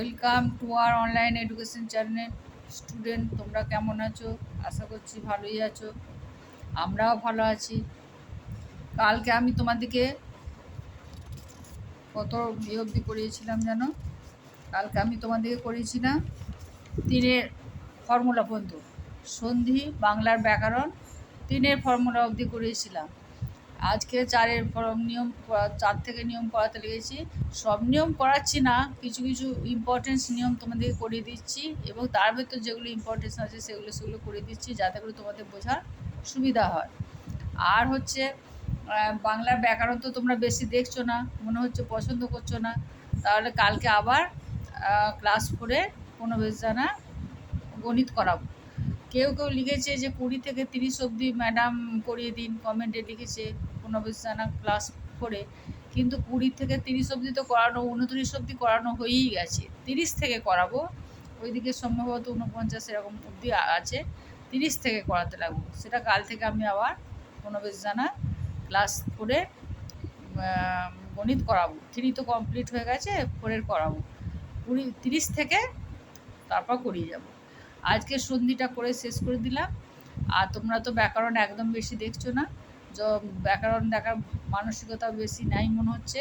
Welcome to our online education channel student তোমরা কেমন আছো? আশা করছি ভালোই আছো। আমরাও ভালো আছি। কালকে আমি তোমাদেরকে কত বিয়ে করিয়েছিলাম জানো? কালকে আমি তোমাদেরকে করিয়েছিলাম তিনের ফর্মুলা পর্যন্ত সন্ধি, বাংলার ব্যাকরণ, তিনের ফর্মুলা অবধি করিয়েছিলাম। আজকে চারের ফর্ম নিয়ম চার থেকে নিয়ম করাতে লেগেছি। সব নিয়ম করাচ্ছি না, কিছু কিছু ইম্পর্টেন্স নিয়ম তোমাদের করিয়ে দিচ্ছি এবং তার ভেতর যেগুলো ইম্পর্টেন্স আছে সেগুলো সেগুলো করে দিচ্ছি যাতে করে তোমাদের বোঝার সুবিধা হয়। আর হচ্ছে বাংলার ব্যাকরণ তো তোমরা বেশি দেখছ না, মনে হচ্ছে পছন্দ করছ না। তাহলে কালকে আবার ক্লাস করে কোনো বেশ জানা গণিত করাবো। কেউ কেউ লিখেছে যে কুড়ি থেকে তিরিশ অবধি ম্যাডাম করিয়ে দিন কমেন্টে লিখেছে কোনো ক্লাস করে, কিন্তু কুড়ি থেকে তিরিশ অবধি তো করানো, উনত্রিশ অবধি করানো হয়েই গেছে। তিরিশ থেকে করাবো, ওইদিকে সম্ভবত উনপঞ্চাশ এরকম অবধি আছে, তিরিশ থেকে করাতে লাগবো। সেটা কাল থেকে আমি আবার কোনো জানা ক্লাস করে গণিত করাবো। থ্রি তো কমপ্লিট হয়ে গেছে ফোরের করাবো। কুড়ি, তিরিশ থেকে তারপর করিয়ে যাব। আজকে সন্ধিটা করে শেষ করে দিলাম। আর তোমরা তো ব্যাকরণ একদম বেশি দেখছ না। ব্যাকরণ দেখার মানসিকতা বেশি নাই মনে হচ্ছে।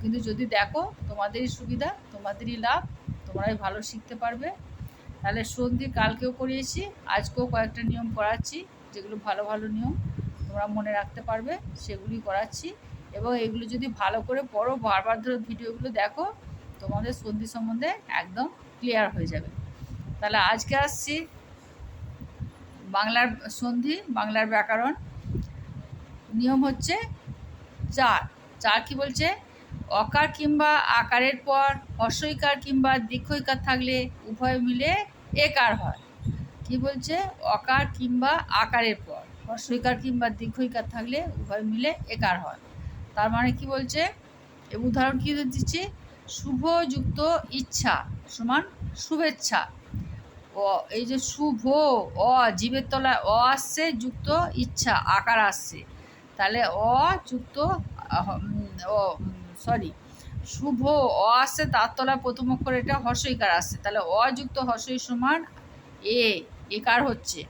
কিন্তু যদি দেখো, তোমাদেরই সুবিধা, তোমাদেরই লাভ, তোমরাই ভালো শিখতে পারবে। তাহলে সন্ধি কালকেও করিয়েছি, আজকেও কয়েকটা নিয়ম করাচ্ছি, যেগুলো ভালো ভালো নিয়ম তোমরা মনে রাখতে পারবে, সেগুলি করাচ্ছি। এবং এগুলো যদি ভালো করে পড়ো, বারবার ধরে ভিডিওগুলো দেখো, তোমাদের সন্ধি সম্বন্ধে একদম ক্লিয়ার হয়ে যাবে। তাহলে আজকে আসছি বাংলার সন্ধি, বাংলার ব্যাকরণ। নিয়ম হচ্ছে চার। চার কি বলছে? অকার কিংবা আকারের পর হর্ষইকার কিংবা দীর্ঘইকার থাকলে উভয় মিলে একার হয়। কি বলছে? অকার কিংবা আকারের পর হর্ষইকার কিংবা দীর্ঘইকার থাকলে উভয় মিলে একার হয়। তার মানে কি বলছে? এ উদাহরণ কি দিচ্ছি? শুভযুক্ত ইচ্ছা সমান শুভেচ্ছা। ও, এই যে শুভ, অ, জীবের তলায় অ আসছে, যুক্ত ইচ্ছা, আকার আসছে। তাহলে অ যুক্ত সরি শুভ, অ আসছে, তার তলায় প্রথম অক্ষর এটা হর্ষইকার আসছে। তাহলে অ যুক্ত হর্ষই সমান এ, একার হচ্ছে।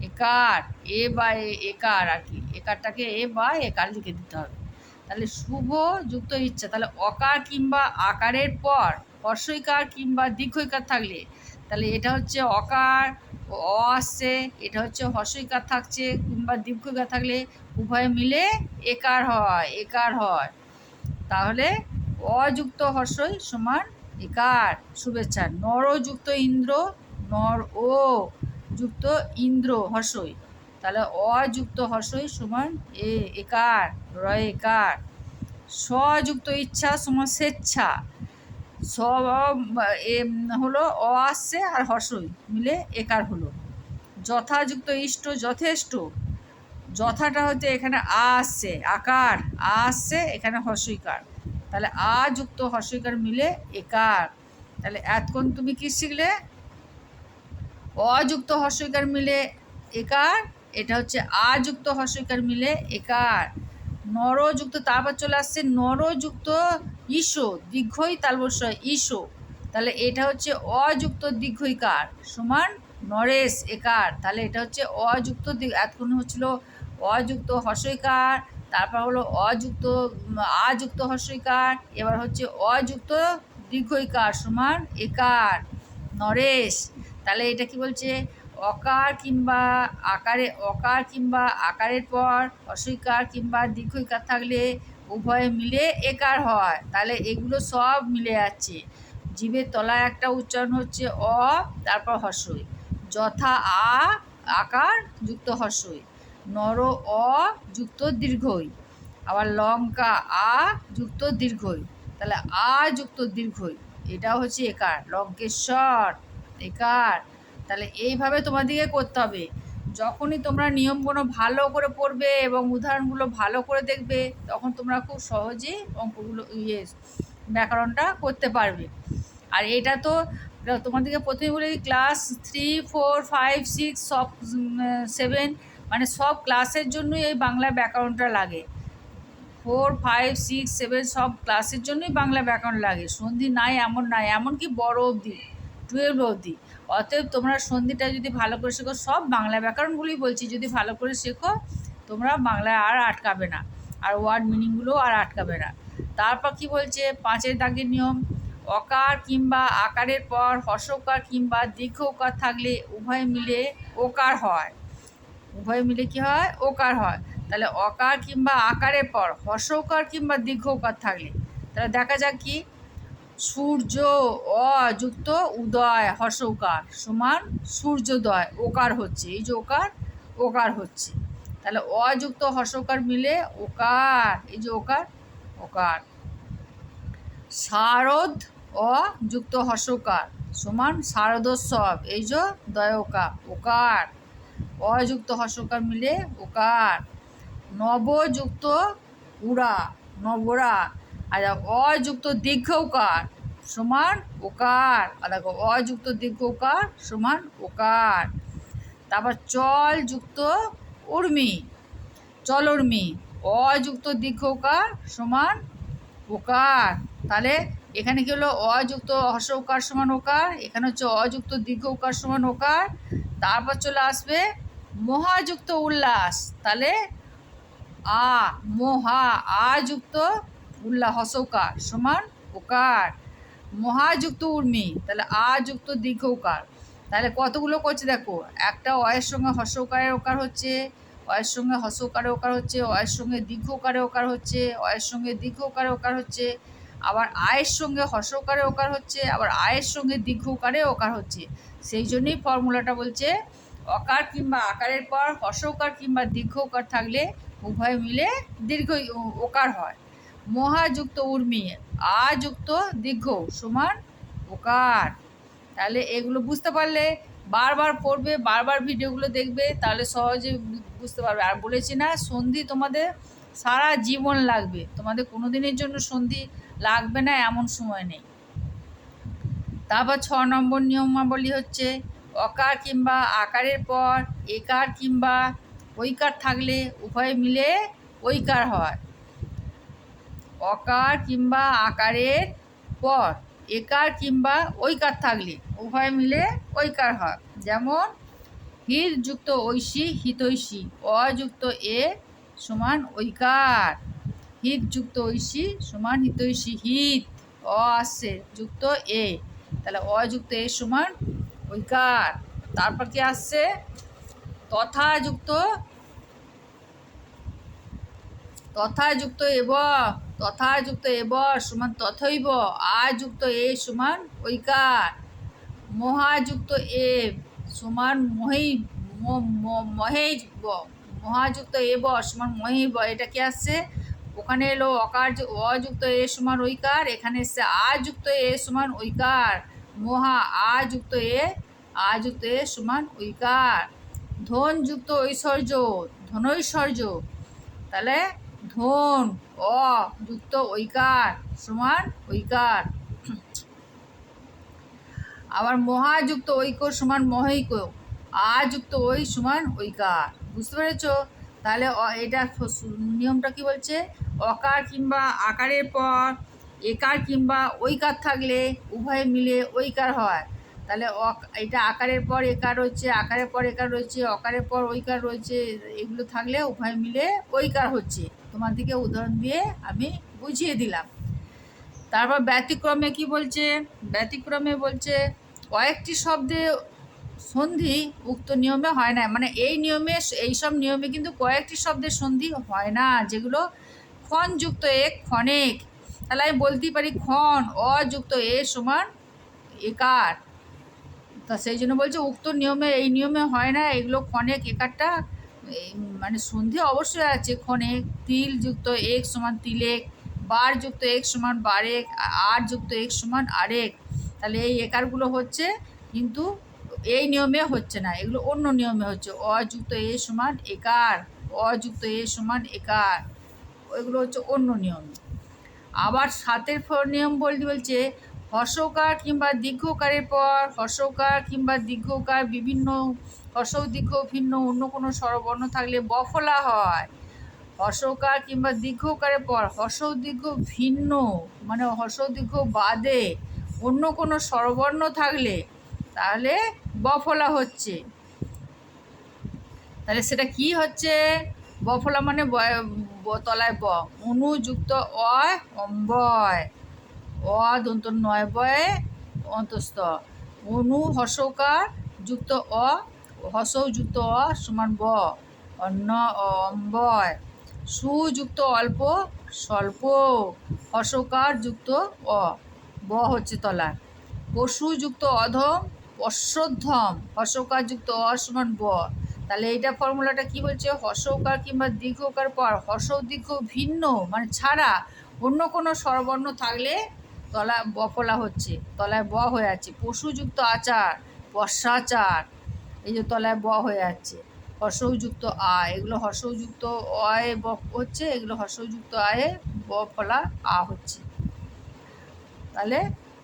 একার, এ বা একার আর কি। একারটাকে এ বা একার লিখে দিতে হবে। তাহলে শুভ যুক্ত ইচ্ছা, তাহলে অকার কিংবা আকারের পর হর্ষইকার কিংবা দীর্ঘইকার থাকলে তাহলে এটা হচ্ছে অকার, ও অ আসছে, এটা হচ্ছে হর্ষইকার থাকছে, কিংবা দীর্ঘইকার থাকলে উভয় মিলে একার হয় একার হয়। তাহলে অযুক্ত হর্ষই সমান একার, শুভেচ্ছা। নরযুক্ত ইন্দ্র, নর ও যুক্ত ইন্দ্র হর্ষই। তাহলে অযুক্ত হর্ষই সমান এ, একার, রয় একার। স্বযুক্ত ইচ্ছা সমান স্বেচ্ছা। স এ, হলো অ আসছে আর হর্ষই মিলে একার হলো। যথাযুক্ত ইষ্ট যথেষ্ট। যথাটা হতে এখানে আ আসছে, আকার, আ আসছে, এখানে হর্ষইকার। তাহলে আ যুক্ত হর্ষইকার মিলে একার। তাহলে এতক্ষণ তুমি কি শিখলে? অযুক্ত হর্ষইকার মিলে একার, এটা হচ্ছে আ যুক্ত হর্ষইকার মিলে একার। নরযুক্ত তারপর চলে আসছে নরযুক্ত ঈশো দীর্ঘই তালবস্বয় ঈশো তাহলে এটা হচ্ছে অযুক্ত দীর্ঘইকার সমান নরেশ একার। তাহলে এটা হচ্ছে অযুক্ত এতক্ষণ হচ্ছিল অযুক্ত হর্ষইকার, তারপর হলো অযুক্ত আযুক্ত হর্ষইকার, এবার হচ্ছে অযুক্ত দীর্ঘইকার সমান একার, নরেশ। তাহলে এটা কি বলছে? অকার কিংবা আকারে, অকার কিংবা আকারের পর অস্বীকার কিংবা দীর্ঘইকার থাকলে উভয়ে মিলে একার হয়। তাহলে এগুলো সব মিলে যাচ্ছে। জীবের তলায় একটা উচ্চারণ হচ্ছে অ, তারপর হর্ষই। যথা আ, আকার যুক্ত হর্ষই। নর অ যুক্ত দীর্ঘই। আবার লঙ্কা আ যুক্ত দীর্ঘই। তাহলে আ যুক্ত দীর্ঘই। এটা হচ্ছে একার। লঙ্কেশ্বর, একার। তাহলে এইভাবে তোমাদেরকে করতে হবে। যখনই তোমরা নিয়মগুলো ভালো করে পড়বে এবং উদাহরণগুলো ভালো করে দেখবে, তখন তোমরা খুব সহজেই অঙ্কগুলো ইয়ে ব্যাকরণটা করতে পারবে। আর এটা তো তোমাদেরকে প্রথমে বলে class three four five six সব সেভেন মানে সব ক্লাসের জন্যই এই বাংলা ব্যাকরণটা লাগে। ফোর ফাইভ সিক্স সেভেন সব ক্লাসের জন্যই বাংলা ব্যাকরণ লাগে। সন্ধি নাই, এমন নাই, এমনকি বড় অবধি টুয়েলভ অবধি। অতএব তোমরা সন্ধিটা যদি ভালো করে শেখো, সব বাংলা ব্যাকরণগুলোই বলছি, যদি ভালো করে শেখো, তোমরা বাংলায় আর আটকাবে না। আর ওয়ার্ড মিনিংগুলোও আর আটকাবে না। তারপর কি বলছে? পাঁচের দাগের নিয়ম, অকার কিংবা আকারের পর হর্ষকার কিংবা দীর্ঘ দীর্ঘকার থাকলে উভয় মিলে ওকার হয়। উভয় মিলে কি হয়? ওকার হয়। তাহলে অকার কিংবা আকারের পর হর্ষকার কিংবা দীর্ঘকার থাকলে, তাহলে দেখা যাক কি? সূর্য অ যুক্ত উদয় হর্ষকার সমান সূর্যোদয়, ওকার হচ্ছে। এই যে ওকার ওকার হচ্ছে। তাহলে অযুক্ত হর্ষকার মিলে ওকার, এই যে ওকার ওকার। শারদ অ যুক্ত হর্ষকার সমান শারদোৎসব এই যে দয়কা ওকার অযুক্ত হর্ষকার মিলে ওকার। নবযুক্ত উড়া, নবরা আর অযুক্ত দীর্ঘকার সমান ওকার আর দেখো, অযুক্ত দীর্ঘকার সমান ওকার তারপর চল যুক্ত উর্মি চল উর্মি অযুক্ত দীর্ঘকার সমান ওকার তাহলে এখানে কি হলো? অযুক্ত হর্ষ উকার সমান ওকার এখানে হচ্ছে অযুক্ত দীর্ঘ উকার সমান ওকার তারপর চলে আসবে মহাযুক্ত উল্লাস। তাহলে আ, মহা, আযুক্ত উল্লাস হসৌকার। সমান ওকার। মহাযুক্ত উর্মি। তাহলে আযুক্ত দীর্ঘ উকার তাহলে কতগুলো করছে দেখো? একটা অয়ের সঙ্গে হর্ষকারের ওকার হচ্ছে, অয়ের সঙ্গে হর্ষকারে ওকার হচ্ছে, অয়ের সঙ্গে দীর্ঘ ওকারে ওকার হচ্ছে, অয়ের সঙ্গে দীর্ঘ ওকারে ওকার হচ্ছে, আবার আয়ের সঙ্গে হর্ষকারে ওকার হচ্ছে, আবার আয়ের সঙ্গে দীর্ঘ ওকারে ওকার হচ্ছে। সেই জন্যই ফর্মুলাটা বলছে, অকার কিংবা আকারের পর হর্ষকার কিংবা দীর্ঘ ওকার থাকলে উভয় মিলে দীর্ঘ ওকার হয়। মহাযুক্ত উর্মি, আযুক্ত দীর্ঘ, সমান ওকার তাহলে এগুলো বুঝতে পারলে বারবার পড়বে, বারবার ভিডিওগুলো দেখবে, তাহলে সহজে বুঝতে পারবে। আর বলেছি না, সন্ধি তোমাদের সারা জীবন লাগবে। তোমাদের কোনো দিনের জন্য সন্ধি লাগবে না, এমন সময় নেই। তারপর ছ নম্বর নিয়মাবলী হচ্ছে, অকার কিংবা আকারের পর, একার কিংবা ঐকার থাকলে উভয় মিলে ঐকার হয়। অকার কিংবা আকারের পর, একার কিংবা ঐকার থাকলে, উভয় মিলে ঐকার হয়। যেমন হির যুক্ত ঐশী, হিতৈষী, অযুক্ত এ সমান ঐকার হিত যুক্ত ঐশী সমান হিতৈষী, হিত, অ আসছে যুক্ত এ, তাহলে অযুক্ত এ সমান ঐকার। তারপর কি আসছে? তথা যুক্ত তথা যুক্ত এব তথা যুক্ত এব, সমান তথৈব। আ যুক্ত এ সমান ঐকার। মহাযুক্ত এ সমান মহি মহেজ মহাযুক্ত এব সমান মহিব এটা কি আসছে? ওখানে এলো অকার অযুক্ত এ সমান ঐকার। এখানে এসছে আ যুক্ত এ সমান ঐকার। মহা আ যুক্ত এ আ যুক্ত এ সমান ঐকার। ধন যুক্ত ঐশ্বর্য, ধনৈশ্বর্য। তাহলে ধন অ, যুক্ত ঐকার, সমান ঐকার। আবার মহাযুক্ত ঐক্য সমান মহৈক্য, আ যুক্ত ওই সমান ঐকার। বুঝতে পেরেছ? তাহলে এটা নিয়মটা কি বলছে? অকার কিংবা আকারের পর একার কিংবা ঐকার থাকলে উভয় মিলে ঐকার হয়। তাহলে এটা আকারের পর একার রয়েছে, আকারের পর একার রয়েছে, অকারের পর ঐকার রয়েছে, এগুলো থাকলে উভয় মিলে ঐকার হচ্ছে। তোমাদেরকে উদাহরণ দিয়ে আমি বুঝিয়ে দিলাম। তারপর ব্যতিক্রমে কি বলছে? ব্যতিক্রমে বলছে, কয়েকটি শব্দে সন্ধি উক্ত নিয়মে হয় না। মানে এই নিয়মে, এইসব নিয়মে কিন্তু কয়েকটি শব্দের সন্ধি হয় না, যেগুলো ক্ষণযুক্ত এক, ক্ষণেক। তাহলে আমি বলতেই পারি ক্ষণ, অযুক্ত এ সমান একার। তা সেই জন্য বলছে উক্ত নিয়মে, এই নিয়মে হয় না, এগুলো ক্ষণেক, একারটা মানে সন্ধি অবশ্যই আছে। ক্ষণেক তিল যুক্ত এক সমান তিলেক, বার যুক্ত এক সমান বারেক, আর যুক্ত এক সমান আরেক। তাহলে এই একারগুলো হচ্ছে, কিন্তু এই নিয়মে হচ্ছে না, এগুলো অন্য নিয়মে হচ্ছে। অযুক্ত এ সমান একার অযুক্ত এ সমান একার ওইগুলো হচ্ছে অন্য নিয়ম। আবার সাতের নিয়ম বলতে বলছে, হর্ষকার কিংবা দীর্ঘকারের পর, হর্ষকার কিংবা দীর্ঘকার বিভিন্ন হর্ষ দীর্ঘ ভিন্ন, অন্য কোনো স্বরবর্ণ থাকলে বফলা হয়। হর্ষকার কিংবা দীর্ঘকারের পর হর্ষ দীর্ঘ ভিন্ন মানে হর্ষ দীর্ঘ বাদে অন্য কোনো স্বরবর্ণ থাকলে তাহলে বফলা হচ্ছে। তাহলে সেটা কি হচ্ছে? বফলা মানে তলায় ব, অনুযুক্ত অয় অম্বয়। অ দন্ত নয় বয়ে অন্তস্থ। অনু হর্ষকার যুক্ত অ হর্ষও যুক্ত অ সমান ব অন্য অম্বয়। সুযুক্ত অল্প, স্বল্প হর্ষকার যুক্ত অ। ব হচ্ছে তলায় পশুযুক্ত অধম অশ্বদ্ধম হর্ষকার যুক্ত অ সমান ব। তাহলে এইটা ফর্মুলাটা কি বলছে? হর্ষকার কিংবা দীর্ঘকার পর হর্ষ দীর্ঘ ভিন্ন মানে ছাড়া অন্য কোনো স্বরবর্ণ থাকলে তলা বফলা হচ্ছে, তলায় ব হয়ে আছে। পশুযুক্ত আচার বর্ষাচার এই যে তলায় ব হয়ে যাচ্ছে। হর্ষযুক্ত আ, এগুলো হর্ষযুক্ত অয়ে ব হচ্ছে, এগুলো হর্ষযুক্ত আয়ে ব ফলা আ হচ্ছে। তাহলে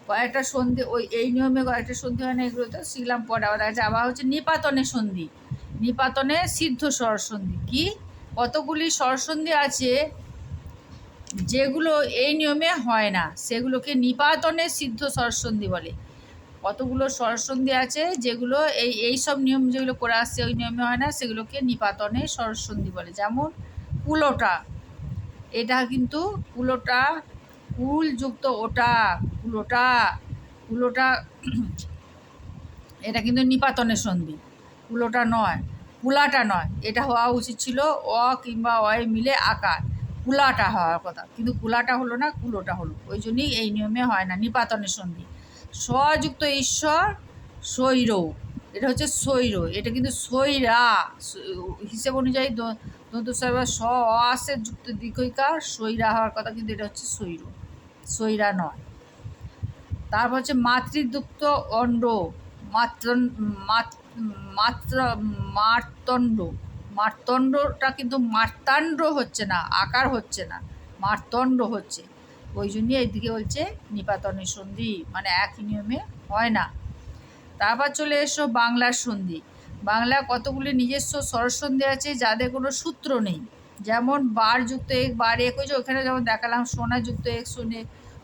কয়েকটা সন্ধি, ওই এই নিয়মে কয়েকটা সন্ধি হয় না এগুলো তো শিখলাম পরে আবার দেখা আবার হচ্ছে নিপাতনের সন্ধি। নিপাতনে সিদ্ধ স্বরসন্ধি কি? কতগুলি স্বরসন্ধি আছে যেগুলো এই নিয়মে হয় না। সেগুলোকে নিপাতনে সিদ্ধ স্বরসন্ধি বলে। কতগুলো স্বরসন্ধি আছে যেগুলো এই এই সব নিয়ম যেগুলো করে আসছে, ওই নিয়মে হয় না, সেগুলোকে নিপাতনে স্বরসন্ধি বলে। যেমন কুলোটা, এটা কিন্তু কুলোটা, কুলযুক্ত ওটা, কুলোটা কুলোটা, এটা কিন্তু নিপাতনের সন্ধি। কুলোটা নয়, কুলাটা নয়, এটা হওয়া উচিত ছিল অ কিংবা অয়ে মিলে আকার। কুলাটা হওয়ার কথা, কিন্তু কুলাটা হলো না, কুলোটা হলো। ওই জন্যই এই নিয়মে হয় না নিপাতনের সন্ধি। স্বযুক্ত ঈশ্বর সৈর এটা হচ্ছে সৈর এটা কিন্তু সৈরা হিসেব অনুযায়ী দন্তস্বর স অ আসে যুক্ত দীর্ঘিকার সৈরা হওয়ার কথা কিন্তু এটা হচ্ছে সৈর সৈরা নয়। তারপর হচ্ছে মাতৃদুক্ত অণ্ড মাত্র মাত্র, মার্তণ্ড। মার্তণ্ডটা কিন্তু মার্তাণ্ড হচ্ছে না, আকার হচ্ছে না, মার্তণ্ড হচ্ছে। ওই জন্যই এইদিকে বলছে, নিপাতনের সন্ধি মানে একই নিয়মে হয় না। তারপর চলে এসো বাংলার সন্ধি। বাংলা কতগুলি নিজস্ব স্বরসন্ধি আছে যাদের কোনো সূত্র নেই। যেমন বার যুক্ত এক, বার এক, ওই যে ওখানে যেমন দেখালাম সোনা যুক্ত এক শোনে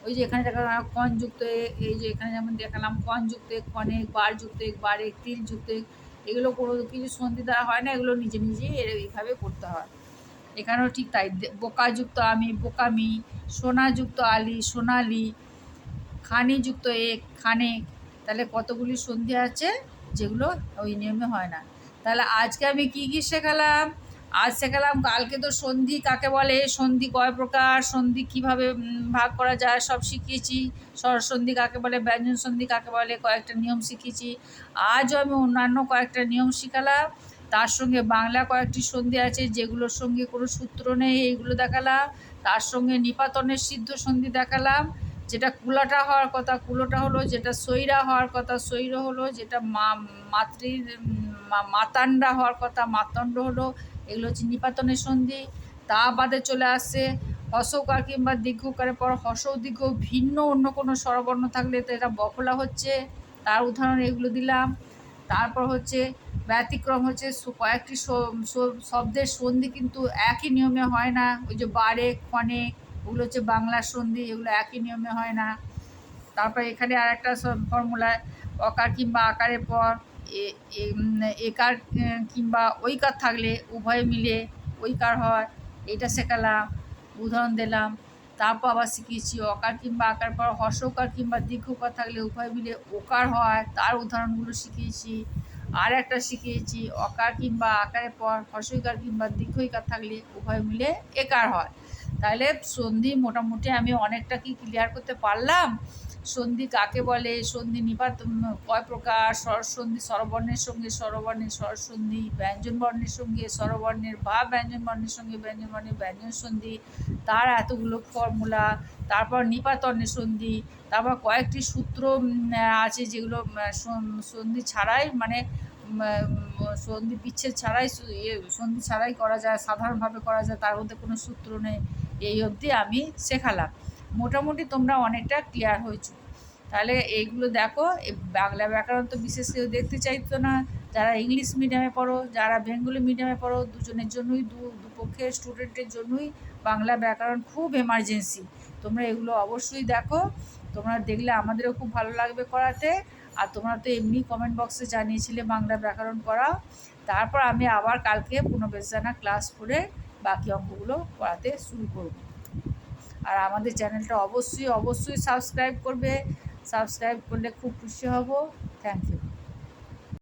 ওই যে এখানে দেখালাম কন যুক্ত এক, এই যে এখানে যেমন দেখালাম কন যুক্ত এক, কনে বার যুক্ত এক, বার এক, তিল যুক্ত এক, এগুলো কোনো কিছু সন্ধি দ্বারা হয় না, এগুলো নিজে নিজেই এইভাবে করতে হয়। এখানেও ঠিক তাই। বোকাযুক্ত আমি, বোকামি, সোনাযুক্ত আলি, সোনালি, খানিযুক্ত এক খানে তাহলে কতগুলি সন্ধি আছে যেগুলো ওই নিয়মে হয় না। তাহলে আজকে আমি কি কি শেখালাম? আজ শেখালাম কালকে তো সন্ধি, কাকে বলে, সন্ধি কয় প্রকার, সন্ধি কীভাবে ভাগ করা যায়, সব শিখিয়েছি। স্বরসন্ধি কাকে বলে, ব্যঞ্জন সন্ধি কাকে বলে, কয়েকটা নিয়ম শিখিয়েছি। আজও আমি অন্যান্য কয়েকটা নিয়ম শিখালাম। তার সঙ্গে বাংলা কয়েকটি সন্ধি আছে, যেগুলোর সঙ্গে কোনো সূত্র নেই, এইগুলো দেখালাম। তার সঙ্গে নিপাতনের সিদ্ধ সন্ধি দেখালাম, যেটা কুলাটা হওয়ার কথা। কুলোটা হলো যেটা সৈরা হওয়ার কথা, সৈর হলো যেটা মা, মাতৃর মাতান্ডা হওয়ার কথা, মাতণ্ড হলো, এগুলো হচ্ছে নিপাতনের সন্ধি। তা বাদে চলে আসছে হসকার কিংবা দীর্ঘকারের পর হস দীর্ঘ ভিন্ন, অন্য কোনো স্বরবর্ণ থাকলে তো এটা বফলা হচ্ছে। তার উদাহরণ এগুলো দিলাম। তারপর হচ্ছে ব্যতিক্রম হচ্ছে কয়েকটি শব্দের সন্ধি কিন্তু একই নিয়মে হয় না। ওই যে বারে ক্ষণে ওগুলো হচ্ছে বাংলার সন্ধি, এগুলো একই নিয়মে হয় না। তারপর এখানে আর একটা ফর্মুলায় অকার কিংবা আকারের পর একার কিংবা ঐকার থাকলে উভয় মিলে ঐকার হয়। এটা শেখালাম, উদাহরণ দিলাম। তারপর আবার শিখিয়েছি অকার কিংবা আকার পর হর্ষকার কিংবা দীর্ঘকার থাকলে উভয় মিলে ওকার হয়। তার উদাহরণগুলো শিখিয়েছি। আর একটা শিখিয়েছি, অকার কিংবা আকারের পর হর্ষইকার কিংবা দীর্ঘইকার থাকলে উভয় মিলে একার হয়। তাহলে সন্ধি মোটামুটি আমি অনেকটা কি ক্লিয়ার করতে পারলাম? সন্ধি কাকে বলে? সন্ধি নিপাত কয় প্রকার? স্বরসন্ধি স্বরবর্ণের সঙ্গে স্বরবর্ণের স্বরসন্ধি ব্যঞ্জন বর্ণের সঙ্গে স্বরবর্ণের বা ব্যঞ্জন বর্ণের সঙ্গে ব্যঞ্জন বর্ণের ব্যঞ্জন সন্ধি। তার এতগুলো ফর্মুলা তারপর নিপাতনের সন্ধি, তারপর কয়েকটি সূত্র আছে যেগুলো সন্ধি ছাড়াই মানে সন্ধি বিচ্ছেদ ছাড়াই সন্ধি ছাড়াই করা যায়, সাধারণভাবে করা যায়, তার মধ্যে কোনো সূত্র নেই, এই অবধি আমি শেখালাম। মোটামুটি তোমরা অনেকটা ক্লিয়ার হয়েছো। তাহলে এইগুলো দেখো বাংলা ব্যাকরণ তো বিশেষ কেউ দেখতে চাইতো না। যারা ইংলিশ মিডিয়ামে পড়ো, যারা বেঙ্গলি মিডিয়ামে পড়ো, দুজনের জন্যই দু পক্ষে স্টুডেন্টের জন্যই বাংলা ব্যাকরণ খুব এমার্জেন্সি তোমরা এগুলো অবশ্যই দেখো। তোমরা দেখলে আমাদেরও খুব ভালো লাগবে করাতে। আর তোমরা তো এমনি কমেন্ট বক্সে জানিয়েছিলে বাংলা ব্যাকরণ করাও তারপর আমি আবার কালকে পুনর্বেশনা ক্লাস করে বাকি অঙ্কগুলো করাতে শুরু করব। আর আমাদের চ্যানেলটা অবশ্যই অবশ্যই সাবস্ক্রাইব করবে। সাবস্ক্রাইব করলে খুব খুশি হব। Thank you